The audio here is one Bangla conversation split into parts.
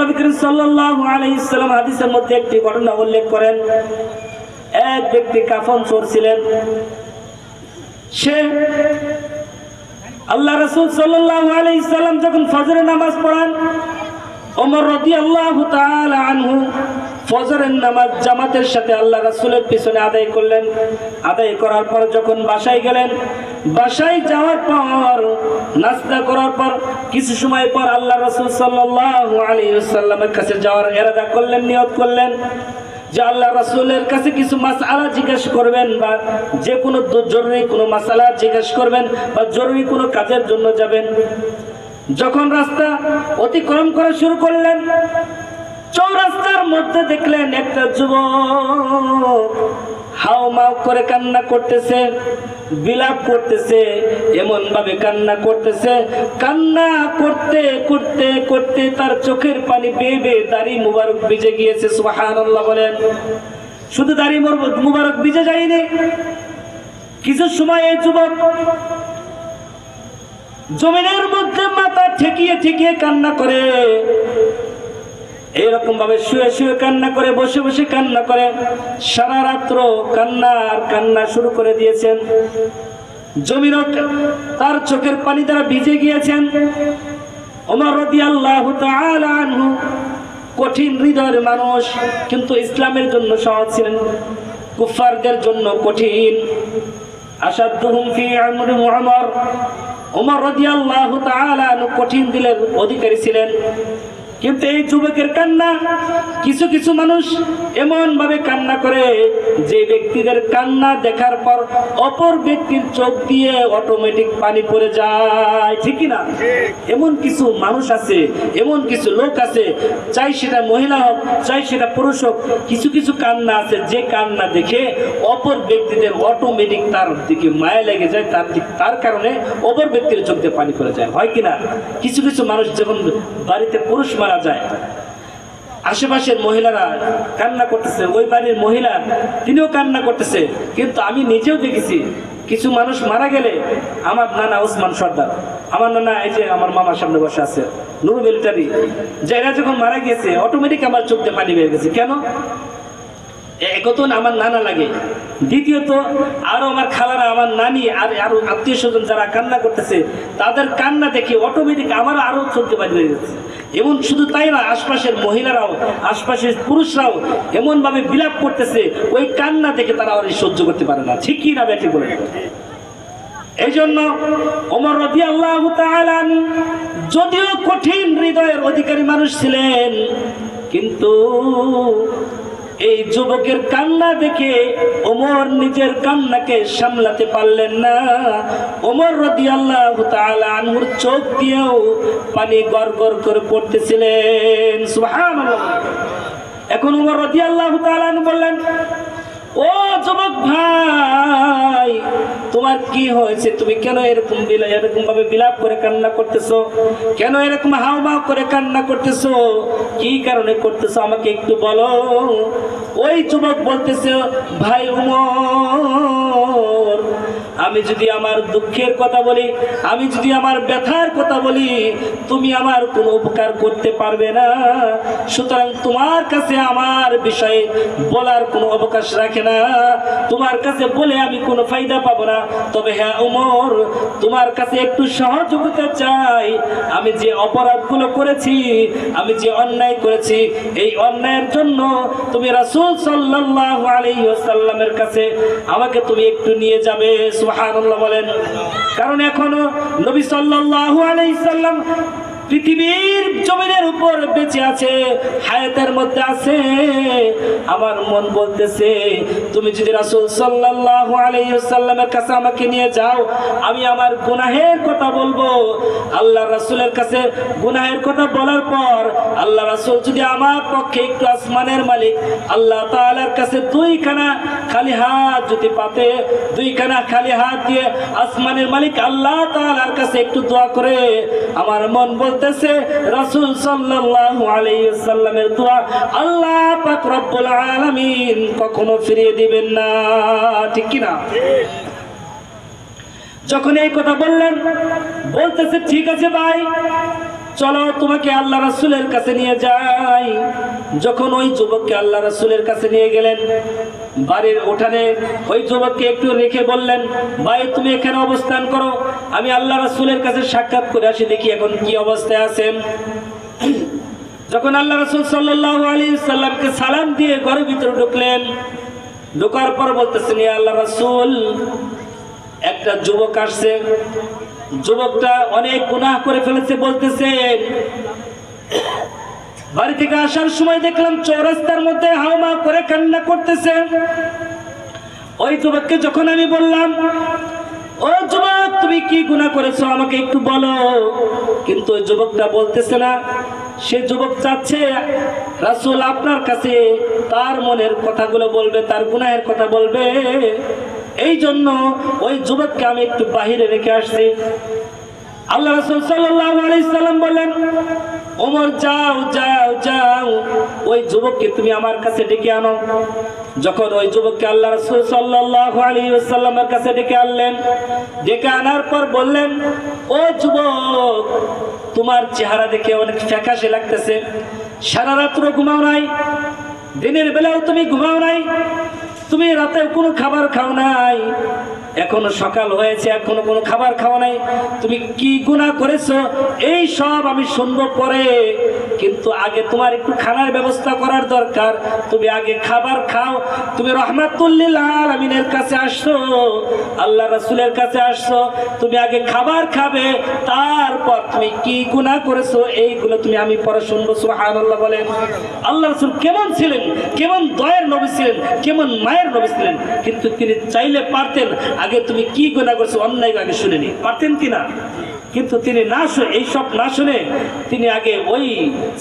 নবী করিম সাল্লাল্লাহু আলাইহি সাল্লাম হাদিসের মধ্যে একটি ঘটনা উল্লেখ করেন। এক ব্যক্তি কাফন চোর ছিলেন সে আল্লাহ রাসূল সাল্লাল্লাহু আলাইহি সাল্লাম যখন ফজরের নামাজ পড়ান, ওমর রাদিয়াল্লাহু তাআলা আনহু ফজরের নামাজ জামাতের সাথে আল্লাহ রাসূলের পিছনে আদায় করলেন। আদায় করার পর যখন বাসায় গেলেন, বাসায় যাওয়ার পর নাস্তা করার পর কিছু সময় পর আল্লাহ রসুল আলাইহি ওয়াসাল্লামের কাছে যাওয়ার ইরাদা করলেন, নিয়ত করলেন যে আল্লাহ রাসূলের কাছে কিছু মাসআলা জিজ্ঞেস করবেন বা যে কোনো জরুরি কোনো মাসআলা জিজ্ঞেস করবেন বা জরুরি কোনো কাজের জন্য যাবেন। যখন রাস্তা অতিক্রম করা শুরু করলেন, চৌরাস্তার মধ্যে দেখলেন একটা যুবক হাও মাও করে কান্না করতেছে, বিলাপ করতেছে এমন ভাবে কান্না করতেছে। কান্না করতে করতে করতে তার চোখের পানি বেয়ে বেয়ে দাড়ি মুবারক ভিজে গিয়েছে, সুবহানাল্লাহ বলেন। শুধু দাড়ি মুবারক ভিজে যায়নি। কিছু সময় এই যুবক জমিনের মধ্যে মাথা ঠেকিয়ে ঠেকিয়ে কান্না করে। এইরকম ভাবে শুয়ে শুয়ে কান্না করে, বসে বসে কান্না করে, সারা রাত্র কান্না আর কান্না শুরু করে দিয়েছেন। জমির তার চোখের পানি দ্বারা ভিজে গিয়েছেন। কঠিন হৃদয়ের মানুষ, কিন্তু ইসলামের জন্য সহজ ছিলেন। কুফারদের জন্য কঠিন। আসাদুহুম ফি কঠিন দিলের অধিকারী ছিলেন। কিন্তু এই যুবকের কান্না, কিছু কিছু মানুষ এমন ভাবে কান্না করে যে ব্যক্তিদের কান্না দেখার পর অপর ব্যক্তির চোখ দিয়ে অটোমেটিক পানি পড়ে যায়, ঠিক না এমন কিছু মানুষ আছে, এমন কিছু লোক আছে, চাই সেটা মহিলা হোক, চাই সেটা পুরুষ হোক, কিছু কিছু কান্না আছে, যে কান্না দেখে অপর ব্যক্তিদের অটোমেটিক তার দিকে মায়া লেগে যায়, তার তার কারণে অপর ব্যক্তির চোখ দিয়ে পানি পড়ে যায়, হয় কিনা? কিছু কিছু মানুষ যখন বাড়িতে পুরুষ মারা যায়। আশেপাশের মহিলারা কান্না করতেছে, ওই বাড়ির মহিলা তিনিও কান্না করতেছে, কিন্তু আমি নিজেও দেখেছি কিছু মানুষ মারা গেলে আমার নানা ওসমান সর্দার, আমার নানা এই যে আমার মামার সামনে বসে আছে, নুরু মিলিটারি যে এরা যখন মারা গেছে অটোমেটিক আমার চোখ দিয়ে পানি বেরিয়ে গেছে। কেন? একত আমার নানা লাগে। দ্বিতীয়ত, আরও আমার খালারা আমার নানি আর আরও আত্মীয় স্বজন যারা কান্না করতেছে, তাদের কান্না দেখে অটোমেটিক আমার আরও চলতে পারি হয়ে যাচ্ছে এমন শুধু তাই না, আশপাশের মহিলারাও, আশপাশের পুরুষরাও এমন ভাবে বিলাপ করতেছে, ওই কান্না দেখে তারা আর সহ্য করতে পারে না। ঠিক কি না ব্যাটি বলে এই জন্য ওমর রদি আল্লাহ যদিও কঠিন হৃদয়ের অধিকারী মানুষ ছিলেন, কিন্তু এই যুবকের কান্না দেখে ওমর নিজের কান্নাকে সামলাতে পারলেন না। ওমর রদি আল্লাহ আনহুর চোখ দিয়েও পানি গড় গড় করে পড়তেছিলেন। সুহান এখন উমর রদি আল্লাহ বললেন ও যুবক ভাই, তোমার কি হয়েছে? তুমি কেন এরকম এরকম ভাবে বিলাপ করে কান্না করতেছো? কেন এরকম হাওমাও করে কান্না করতেছো? কি কারণে করতেছো? আমাকে একটু বলো। ওই যুবক বলতেছে, ভাই উমর আমি যদি আমার দুঃখের কথা বলি, আমি যদি আমার ব্যথার কথা বলি, তুমি আমার কোনো উপকার করতে পারবে না। সুতরাং তোমার কাছে আমার বিষয়ে বলার কোনো অবকাশ রাখে না। তোমার কাছে বলে আমি কোনো ফায়দা পাবো না। তবে হ্যাঁ উমর তোমার কাছে একটু সহযোগিতা চাই। আমি যে অপরাধগুলো করেছি, আমি যে অন্যায় করেছি, এই অন্যায়ের জন্য তুমি রাসূল সাল্লাল্লাহু আলাইহি ওয়াসাল্লামের কাছে আমাকে তুমি একটু নিয়ে যাবে। সুবহানাল্লাহ বলেন। কারণ এখনও নবী সাল্লাহ আলাইহি সাল্লাম পৃথিবীর জমিনের উপর বেঁচে আছে, হায়াতের মধ্যে আছে। আমার মন বলতেছে, তুমি যদি রাসূল সাল্লাল্লাহু আলাইহি ওয়াসাল্লামের কাছে আমাকে নিয়ে যাও, আমি আমার গুনাহের কথা বলব। আল্লাহ রাসূলের কাছে গুনাহের কথা বলার পর, আল্লাহ রাসূল যদি আমার পক্ষে একটু আসমানের মালিক, আল্লাহ তাআলার কাছে দুইখানা খালি হাত যদি পাতে, দুইখানা খালি হাত দিয়ে আসমানের মালিক আল্লাহ তাআলার কাছে একটু দোয়া করে, আমার মন বলতেছে, রাসূল সাল্লাল্লাহু আলাইহি ওয়াসাল্লামের দোয়া আল্লাহ পাক রব্বুল আলামিন কখনো ফিরিয়ে দিবেন না। ঠিক কি না? যখন এই কথা বললেন, বলতেছে, ঠিক আছে ভাই, চলো তোমাকে আল্লাহ রাসূলের কাছে নিয়ে যাই। যখন ওই যুবককে আল্লাহ রাসূলের কাছে নিয়ে গেলেন বাড়ির উঠানে ওই যুবককে একটু রেখে বললেন, ভাই, তুমি এখানে অবস্থান করো। আমি আল্লাহ রাসূলের কাছে সাক্ষাৎ করে আসি, দেখি এখন কি অবস্থায় আছেন। যখন আল্লাহ রসুল সাল্লাহ আলী সাল্লামকে সালাম দিয়ে ঘরের ভিতরে ঢুকলেন, ঢোকার পর বলতেছেন আল্লাহ রসুল, একটা যুবক আসছে। যুবকটা অনেক গুনাহ করে ফেলেছে বলতেছেন। বাড়ি থেকে আসার সময় দেখলাম চৌরাস্তার মধ্যে হাওমা করে কান্না করতেছে। ওই যুবককে যখন আমি বললাম, ও যুবক, তুমি কি গুনাহ করেছ? আমাকে একটু বলো। কিন্তু ওই যুবকটা বলতেছে না। সে যুবক চাচ্ছে, রাসূল আপনার কাছে তার মনের কথাগুলো বলবে, তার গুনাহের কথা বলবে। এই জন্য ওই যুবককে আমি একটু বাহিরে রেখে আসছি। আল্লাহ রাসূল সাল্লাল্লাহু আলাইহি সাল্লাম বলেন ওমর, যাও যাও যাও। ওই যুবককে তুমি আমার কাছে ডেকে আনো। যখন ওই যুবককে আল্লাহ রাসূল সাল্লাল্লাহু আলাইহি ওয়াসাল্লামের কাছে ডেকে আনলেন, ডেকে আনার পর বললেন, ও যুবক, তোমার চেহারা দেখে অনেক ফ্যাকাশে লাগতেছে। সারা রাত্র ঘুমাও নাই। দিনের বেলাও তুমি ঘুমাও নাই। তুমি রাতে কোনো খাবার খাও নাই। এখনও সকাল হয়েছে, এখনও কোনো খাবার খাওয়া নাই। তুমি কি গুণা করেছ? এই সব আমি শুনব পরে। কিন্তু আগে তোমার একটু খানার ব্যবস্থা করার দরকার। তুমি আগে খাবার খাও। তুমি রহমাতুল্লিল আলমিনের কাছে আসছো আল্লাহ রাসুলের কাছে আসছো তুমি আগে খাবার খাবে। তারপর তুমি কি গুণা করেছ? এইগুলো তুমি আমি পরে শুনব সুহান আল্লাহ বলেন। আল্লাহ রসুল কেমন ছিলেন? কেমন দয়ের নবী ছিলেন? কেমন মায়ের নবী ছিলেন? কিন্তু তিনি চাইলে পারতেন আগে তুমি কি গুণা করছ অন্যায় আগে শুনেনি। পারতেন কি না কিন্তু তিনি না শুনে এইসব না শুনে তিনি আগে ওই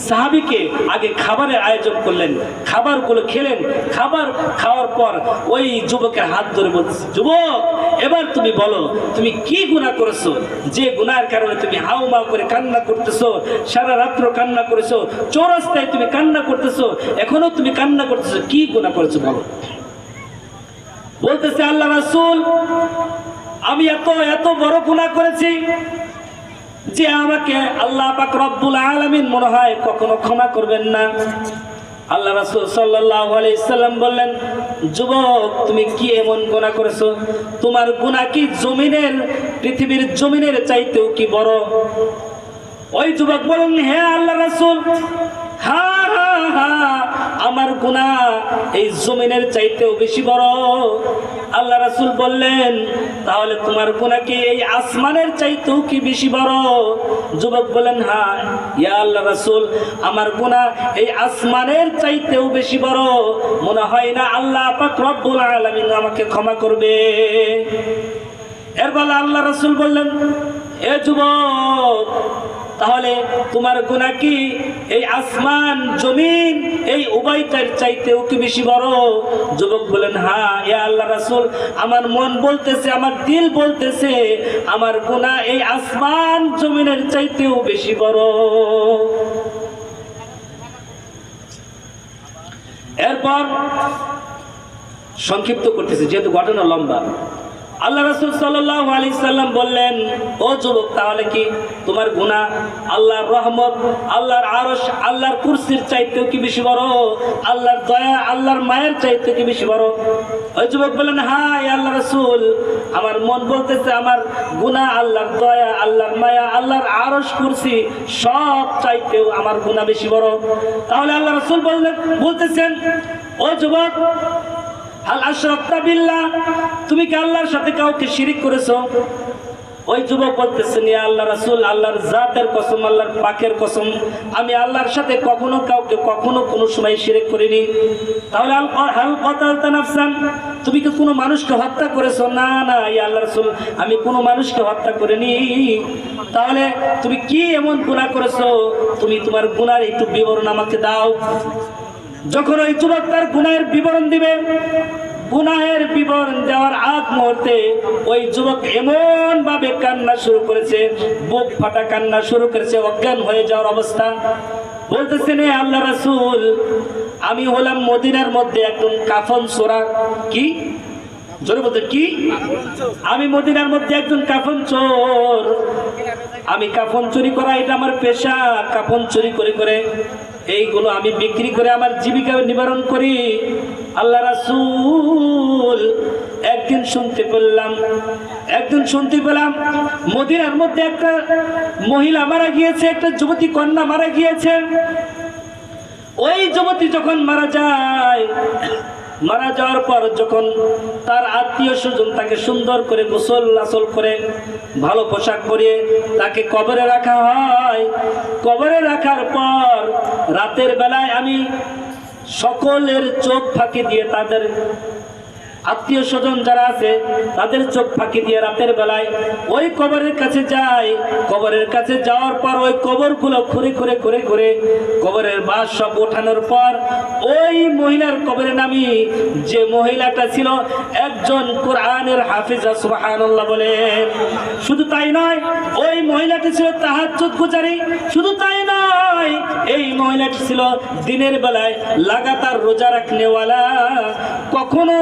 সাহাবিকে আগে খাবারের আয়োজন করলেন, খাবারগুলো খেলেন। খাবার খাওয়ার পর ওই যুবকের হাত ধরে বলছে যুবক, এবার তুমি বলো, তুমি কি গুণা করেছ? যে গুনার কারণে তুমি হাউ মাউ করে কান্না করতেছো, সারা রাত্র কান্না করেছ, চৌরাস্তায় তুমি কান্না করতেছো, এখনও তুমি কান্না করতেছো, কি গুণা করেছ বলো? বলতেছে, আল্লাহ রাসুল, আমি এত এত বড় গুনাহ করেছি যে আমাকে আল্লাহ পাক রব্বুল আলামিন মনে হয় কখনো ক্ষমা করবেন না। আল্লাহ রাসুল সাল্লাল্লাহু আলাইহি সাল্লাম বললেন, যুবক, তুমি কি এমন গুনাহ করেছ? তোমার গুনাহ কি জমিনের, পৃথিবীর জমিনের চাইতেও কি বড়? ওই যুবক বলেন হ্যাঁ আল্লাহ রাসুল হা হা হা গুণা এই জমিনের চাইতেও বেশি বড়। আল্লাহ রাসূল বললেন, তাহলে তোমার গুণা কি এই আসমানের চাইতেও কি বেশি বড়? যুবক বলেন হ্যাঁ ইয়া আল্লাহ রাসূল, আমার গুণা এই আসমানের চাইতেও বেশি বড়। মনে হয় না আল্লাহ পাক রব্বুল আলামিন আমাকে ক্ষমা করবে। এর বলে আল্লাহ রাসূল বললেন এ যুবক, তাহলে তোমার গুণা কি? এই আসমান, জমিন, এই উভয়টার চাইতেও কি বেশি বড়? যুবক বলেন হ্যাঁ এ আল্লাহ রাসুল, আমার মন বলতেছে, আমার দিল বলতেছে, আমার গুণা এই আসমান, জমিনের চাইতেও বেশি বড়। এরপর সংক্ষিপ্ত করতেছে, যেহেতু ঘটনা লম্বা। আল্লাহ রাসূল সাল্লাম বললেন, ও যুবক, তাহলে কি তোমার গুনাহ আল্লাহর রহমত, আল্লাহর আরস আল্লাহর কুরসির চাইতেও কি বেশি বড়? আল্লাহর দয়া, আল্লাহর মায়ের চাইতে কি বেশি বড়? ওই যুবক বললেন ইয়া আল্লাহ রসুল, আমার মন বলতেছে আমার গুনাহ আল্লাহর দয়া, আল্লাহর মায়া, আল্লাহর আরস কুরসি সব চাইতেও আমার গুনাহ বেশি বড়। তাহলে আল্লাহ রসুল বললেন, বলতেছেন, ও যুবক আল বিল্লাহ, তুমি কি আল্লাহর সাথে কাউকে শিরিক করেছ? ওই যুবক বলতেছেন ইয়া আল্লাহ রাসূল, আল্লাহর জাতের কসম, আল্লাহর পাকের কসম, আমি আল্লাহর সাথে কখনো কাউকে, কখনো কোনো সময় শিরিক করিনি। তাহলে আল হাল কাতালতা নাফসান, তুমি কি কোনো মানুষকে হত্যা করেছ? না না ইয়া আল্লাহ রাসূল, আমি কোনো মানুষকে হত্যা করিনি। তাহলে তুমি কি এমন গুনাহ করেছ? তুমি তোমার গুনার একটু বিবরণ আমাকে দাও। যখন ওই যুবক তার গুনাহের বিবরণ দিবে, গুনাহের বিবরণ দেওয়ার আগ মুহূর্তে ওই যুবক এমন ভাবে কান্না শুরু করেছে, বুক ফাটা কান্না শুরু করেছে, অজ্ঞান হয়ে যাওয়ার অবস্থা। বলতেছেন "এ আল্লাহ রাসূল, আমি হলাম মদিনার মধ্যে একজন কাফন সোরা কি? বলতে, কি? আমি মদিনার মধ্যে একজন কাফন চোর। আমি কাফন চুরি করা, এটা আমার পেশা। কাফন চুরি করে করে এইগুলো আমি বিক্রি করে আমার জীবিকা নিবারণ করি। আল্লাহ রাসুল একদিন শুনতে পেলাম, একদিন শুনতে পেলাম, মদিনার মধ্যে একটা মহিলা মারা গিয়েছে, একটা যুবতী কন্যা মারা গিয়েছে। ওই যুবতী যখন মারা যায় মারা যাওয়ার পর যখন তার আত্মীয় স্বজন তাকে সুন্দর করে গোসল আসল করে ভালো পোশাক পরিয়ে তাকে কবরে রাখা হয়, কবরে রাখার পর রাতের বেলায় আমি সকলের চোখ ফাঁকি দিয়ে তাদের আত্মীয় স্বজন যারা আছে, তাদের চোখ ফাঁকি দিয়ে রাতের বেলায় ওই কবরের কাছে যায়। কবরের কাছে যাওয়ার পর ওই কবরগুলো খুঁড়ে খুঁড়ে খুঁড়ে খুঁড়ে কবরের বাস সব ওঠানোর পর ওই মহিলার কবরে নামি যে মহিলাটা ছিল, একজন কোরআনের হাফিজা, সুবহানাল্লাহ বলে। শুধু তাই নয়, ওই মহিলাটি ছিল তাহাজ্জুদ গুজারি। শুধু তাই নয় এই মহিলাটি ছিল দিনের বেলায় লাগাতার রোজা রাখনেওয়ালা। কখনো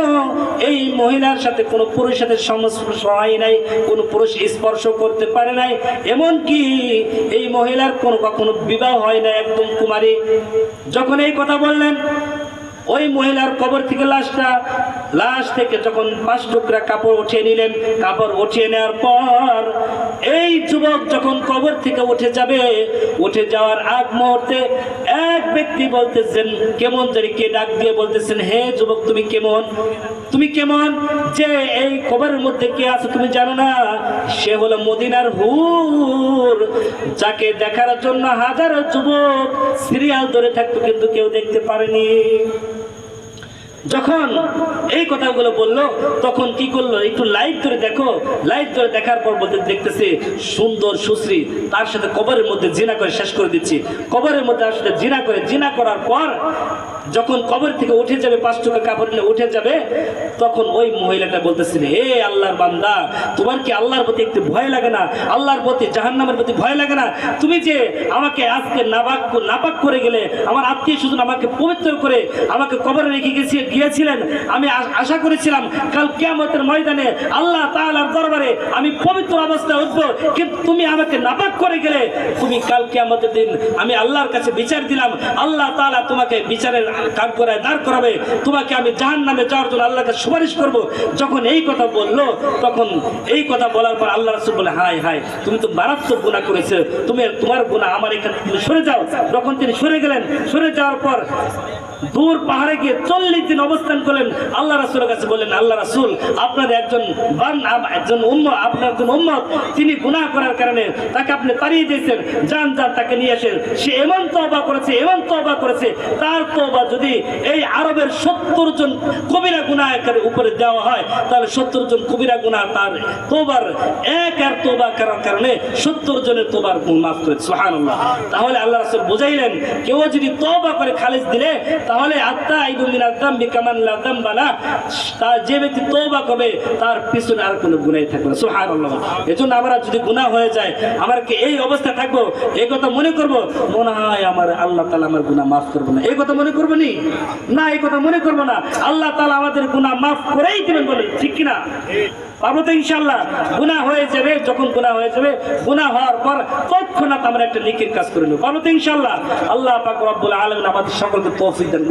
এই মহিলার সাথে কোনো পুরুষের সাথে সংস্পর্শ হয় নাই, কোনো পুরুষ স্পর্শ করতে পারে নাই। এমনকি এই মহিলার কোনো কখনো বিবাহ হয় না একদম কুমারী। যখন এই কথা বললেন, ওই মহিলার কবর থেকে লাশটা লাশ থেকে যখন পাঁচ টুকরা কাপড় উঠিয়ে নিলেন, কাপড় উঠিয়ে নেওয়ার পর এই যুবক যখন কবর থেকে উঠে যাবে, উঠে যাওয়ার আগ মুহূর্তে এক ব্যক্তি বলতেছেন, কেমন জানি কে ডাক দিয়ে বলতেছেন, হে যুবক, তুমি কেমন? তুমি কেমন? যে এই কবরের মধ্যে কে আছে তুমি জানো না? সে হলো মদিনার হুর, যাকে দেখার জন্য হাজারো যুবক সিরিয়াল ধরে থাকতো, কিন্তু কেউ দেখতে পারেনি। যখন এই কথাগুলো বলল, তখন কি করল? একটু লাইভ ধরে দেখো। লাইভ ধরে দেখার পর বলতে দেখতেছে সুন্দর সুশ্রী। তার সাথে কবরের মধ্যে জিনা করে শেষ করে দিচ্ছি। কবরের মধ্যে তার সাথে জিনা করে জিনা করার পর যখন কবর থেকে উঠে যাবে, পাঁচ টাকা কাপড় নিয়ে উঠে যাবে, তখন ওই মহিলাটা বলতেছিল হে আল্লাহর বান্দা, তোমার কি আল্লাহর প্রতি একটু ভয় লাগে না? আল্লাহর প্রতি, জাহান্নামের প্রতি ভয় লাগে না? তুমি যে আমাকে আজকে নাপাক নাপাক করে গেলে, আমার আত্মীয় স্বজন আমাকে পবিত্র করে আমাকে কবরে রেখে গেছি গিয়েছিলেন। আমি আশা করেছিলাম, কাল কিয়ামতের ময়দানে আল্লাহ তাআলার দরবারে আমি পবিত্র অবস্থায় উঠবো। কিন্তু তুমি আমাকে নাপাক করে গেলে, তুমি কাল কিয়ামতের দিন আমি আল্লাহর কাছে বিচার দিলাম। আল্লাহ তাআলা তোমাকে বিচারের কাজ করায় দাঁড় করাবে। তোমাকে আমি জাহান নামে যাওয়ার জন্য আল্লাহকে সুপারিশ করব। যখন এই কথা বলল, তখন এই কথা বলার পর আল্লাহ রাসূল বলে হাই হাই তুমি তো মারাত্মক গুনাহ করেছ। তুমি তোমার গুনাহ আমার এখানে তুমি সরে যাও। যখন তিনি সরে গেলেন, সরে যাওয়ার পর দূর পাহাড়ে গিয়ে চল্লিশ দিন অবস্থান করলেন। আল্লাহ রাসুলের কাছে বললেন, আল্লাহ রাসুল আপনার একজন বান একজন আপনার একজন উম্মত, তিনি গুনাহ করার কারণে তাকে আপনি তাড়িয়ে দিয়েছেন। যান যান, তাকে নিয়ে আসেন। সে এমন তবা করেছে, এমন তবা করেছে, তার তবা যদি এই আরবের সত্তর জন কবিরা গুনাহের উপরে দেওয়া হয়, তাহলে সত্তর জন কবিরা গুনাহ তার তোবার এক আর তোবা করার কারণে সত্তর জনের তোবার গুণ মাফ করে সুবহানাল্লাহ। তাহলে আল্লাহ রাসুল বুঝাইলেন, কেউ যদি তওবা করে খালিজ দিলে তাহলে আত্মা আইবু মিনাল যামবি কামান লা যামবালা তার যে ব্যক্তি তওবা করবে, তার পিছনে আর কোনো গুনাহ থাকবে না। সুবহানাল্লাহ। এজন্য আমরা যদি গুনাহ হয়ে যায়, আমার কি এই অবস্থা থাকব? এই কথা মনে করব? মনে হয় আমার আল্লাহ তাআলা আমার গুনাহ মাফ করব না। এই কথা মনে করব নি? না এই কথা মনে করব না। আল্লাহ তালা আমাদের গুনাহ মাফ করেই দিবেন বলে। ঠিক কি না পারব তো ইনশাল্লাহ গুনাহ হয়ে যাবে, যখন গুনাহ হয়ে যাবে গুণা হওয়ার পর তৎক্ষণাৎ আমরা একটা নেকির কাজ করে নেব। পাবো তো ইনশাল্লাহ আল্লাহ পাক রব্বুল আলম আমাদের সকলকে তৌফিক দান